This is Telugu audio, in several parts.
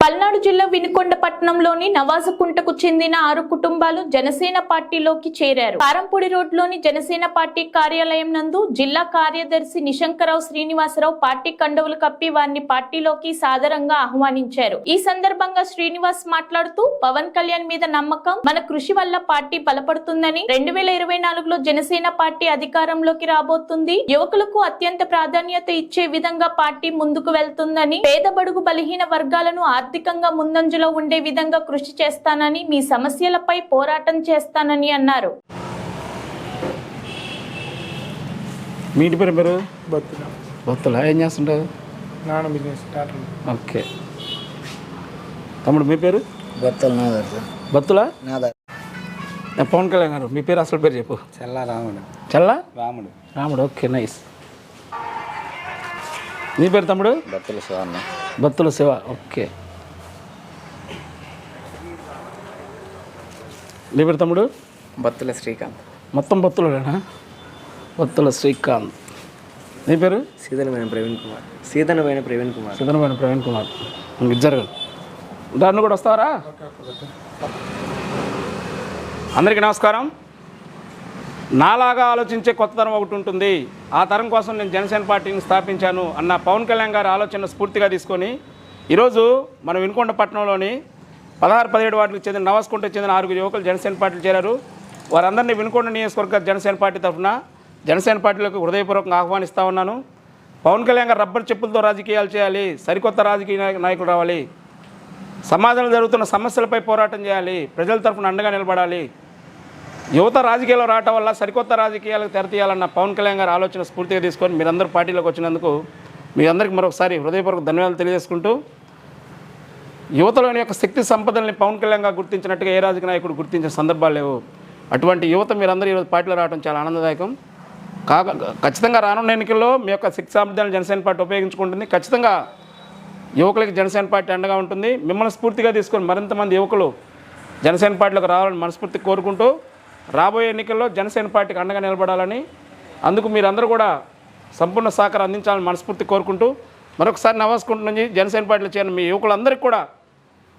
పల్నాడు జిల్లా వినుకొండ పట్టణంలోని నవాజుకుంటకు చెందిన ఆరు కుటుంబాలు జనసేన పార్టీలోకి చేరారు. పారంపూడి రోడ్లోని జనసేన పార్టీ కార్యాలయం నందు జిల్లా కార్యదర్శి నిశంకరావు శ్రీనివాసరావు పార్టీ కండవులు కప్పి వారిని పార్టీలోకి సాదరంగా ఆహ్వానించారు. ఈ సందర్భంగా శ్రీనివాస్ మాట్లాడుతూ పవన్ కళ్యాణ్ మీద నమ్మకం మన కృషి వల్ల పార్టీ బలపడుతుందని రెండు వేల ఇరవై నాలుగులో జనసేన పార్టీ అధికారంలోకి రాబోతుంది. యువకులకు అత్యంత ప్రాధాన్యత ఇచ్చే విధంగా పార్టీ ముందుకు వెళ్తుందని పేద బడుగు బలహీన వర్గాలను ఆర్థికంగా ముందంజలో ఉండే విధంగా కృషి చేస్తానని మీ సమస్యలపై పోరాటం చేస్తానని అన్నారు. మీ ఇంటి పేరు పేరు? భక్తులా ఏం చేస్తుంటారు? నాన్న బిజినెస్ స్టార్టర్ ఓకే. తమ్ముడు మీ పేరు? భక్తులు నాదారు సార్ భక్తులా నాదారు నేను పవన్ కళ్యాణ్ గారు మీ పేరు అసలు పేరు చెప్పు. చల్లా రాముడు. చల్లా? రాముడు. రాముడు ఓకే నైస్. నీ పేరు తమ్ముడు? భక్తులు స్వామి భక్తుల శివ ఓకే. పేరు తమ్ముడు? బత్తుల శ్రీకాంత్. మొత్తం భక్తులేనా భక్తుల శ్రీకాంత్. నీ పేరు? సీతనమైన ప్రవీణ్ కుమార్. సీతనమైన ప్రవీణ్ కుమార్. సిద్ధనమైన ప్రవీణ్ కుమార్. ఇద్దరు దాన్ని కూడా వస్తావరా? అందరికీ నమస్కారం. నాలాగా ఆలోచించే కొత్త తరం ఒకటి ఉంటుంది. ఆ తరం కోసం నేను జనసేన పార్టీని స్థాపించాను అన్న పవన్ కళ్యాణ్ గారి ఆలోచన స్ఫూర్తిగా తీసుకొని ఈరోజు మన వినుకొండ పట్టణంలోని పదహారు పదిహేడు వార్డులకు చెందిన నవస్కుంటకు చెందిన ఆరుగురు యువకులు జనసేన పార్టీలు చేరారు. వారందరినీ వినుకొండ నియోజకవర్గ జనసేన పార్టీ తరఫున జనసేన పార్టీలకు హృదయపూర్వకంగా ఆహ్వానిస్తా ఉన్నాను. పవన్ కళ్యాణ్ గారు రబ్బర్ చెప్పులతో రాజకీయాలు చేయాలి సరికొత్త రాజకీయ నాయకులు నాయకుడు రావాలి. సమాజంలో జరుగుతున్న సమస్యలపై పోరాటం చేయాలి ప్రజల తరఫున అండగా నిలబడాలి. యువత రాజకీయాల్లో రావటం వల్ల సరికొత్త రాజకీయాలకు తెరతీయాలన్న పవన్ కళ్యాణ్ గారి ఆలోచన స్ఫూర్తిగా తీసుకొని మీరందరూ పార్టీలోకి వచ్చినందుకు మీ అందరికీ మరొకసారి హృదయపూర్వక ధన్యవాదాలు తెలియజేసుకుంటూ యువతలోని యొక్క శక్తి సంపదల్ని పవన్ కళ్యాణ్ గారు గుర్తించినట్టుగా ఏ రాజకీయ నాయకుడు గుర్తించిన సందర్భాలు లేవు. అటువంటి యువత మీరందరూ ఈరోజు పార్టీలో రావడం చాలా ఆనందదాయకం. కాక ఖచ్చితంగా రానున్న ఎన్నికల్లో మీ యొక్క శక్తి సామర్థ్యాన్ని జనసేన పార్టీ ఉపయోగించుకుంటుంది. ఖచ్చితంగా యువకులకి జనసేన పార్టీ అండగా ఉంటుంది. మిమ్మల్ని స్ఫూర్తిగా తీసుకొని మరింత మంది యువకులు జనసేన పార్టీలోకి రావాలని మనస్ఫూర్తి కోరుకుంటూ రాబోయే ఎన్నికల్లో జనసేన పార్టీకి అండగా నిలబడాలని అందుకు మీరందరూ కూడా సంపూర్ణ సహకారం అందించాలని మనస్ఫూర్తి కోరుకుంటూ మరొకసారి నవాస్కుంటు నుంచి జనసేన పార్టీలో చేరిన మీ యువకులందరికీ కూడా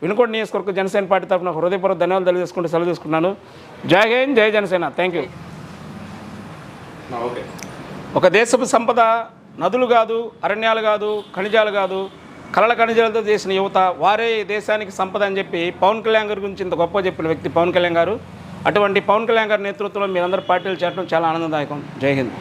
వినుకోండి నియోజకవర్గం జనసేన పార్టీ తరఫున హృదయపూర్వక ధన్యవాదాలు తెలియజేసుకుంటూ సెలవు తీసుకున్నాను. జై హింద్ జై జనసేన. థ్యాంక్ యూ ఒక దేశపు సంపద నదులు కాదు అరణ్యాలు కాదు ఖనిజాలు కాదు కలల ఖనిజాలతో చేసిన యువత వారే దేశానికి సంపద అని చెప్పి పవన్ కళ్యాణ్ గారి గురించి ఇంత గొప్ప చెప్పిన వ్యక్తి పవన్ కళ్యాణ్ గారు. అటువంటి పవన్ కళ్యాణ్ గారి నేతృత్వంలో మీరందరూ పార్టీలు చేరడం చాలా ఆనందదాయకం. జై హింద్.